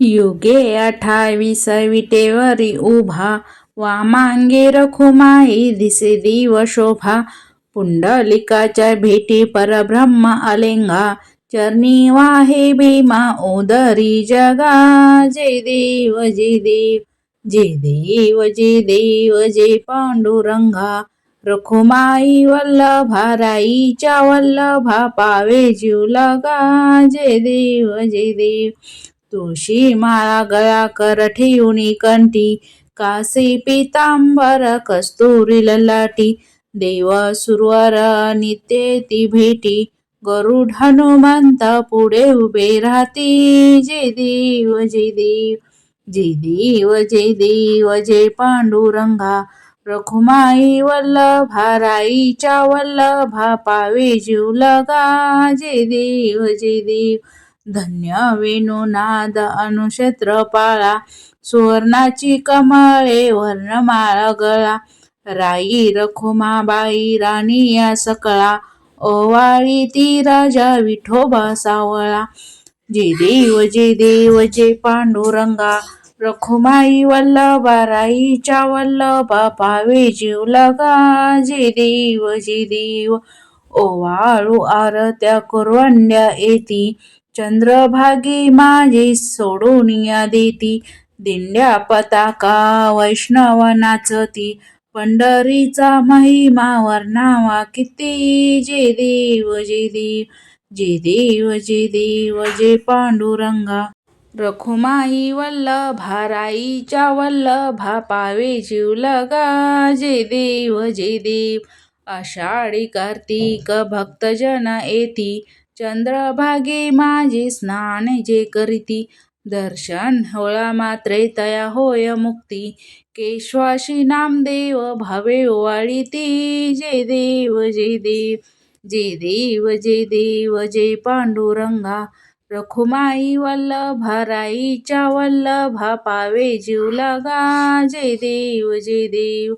युगे अठ्ठावीस विटेवरी उभा वामांगे रखुमाई दिसे दिव शोभा पुंडलिकाच्या भेटी परब्रह्म अलेंगा चरणी वाहे भीमा ओदरी जगा जय देव जय देव जय देव जय देव जय पांडुरंगा रखुमाई वल्लभा राईच्या वल्लभा पावे जीव लगा जय देव जय देव तुळशी माळा गळा कर ठेवणी कंठी कासी पितांबर कस्तुरी ललाटी देव सुरवर नित्य ती भेटी गरुड हनुमंत पुढे उभे राहती. जय देव जय देव जय देव जय देव जय पांडुरंगा रखुमाई वल्लभा राईच्या वल्लभा पावे जीव लगा. जय देव जय देव धन्य वेणुनाद अनुक्षेत्र पाळा सुवर्णाची कमळे वर्णमाळ गळा राई रखुमाबाई राणी या सकळा ओवाळी ती राजा विठोबा सावळा. जे देव जे देव जे पांडुरंगा रखुमाई वल्लभा राईच्या वल्लभा पावे जीव लगा. जे देव जे देव ओवाळू आरत्या कुरवंड्या येती चंद्रभागी माझी सोडून या देती. दिंड्या पताका वैष्णव नाचती पंढरीचा महिमा वर्णावा किती. जे देव जे देव जे देव जे देव जे पांडुरंगा. रखुमाई वल्लभाराईच्या वल्लभा पावे जीव लगा जे देव जे देव आषाढी कार्तिक भक्तजन येती. चंद्रभागे माझे स्नान जे करीती. दर्शन होळा मात्रे तया होय मुक्ती. केशवाशी नामदेव भावे ओवाळीती जय देव जय देव जय देव जय देव जय पांडुरंगा. रखुमाई वल्लभराईच्या वल्लभा पावे जीव लगा. जय देव जय देव.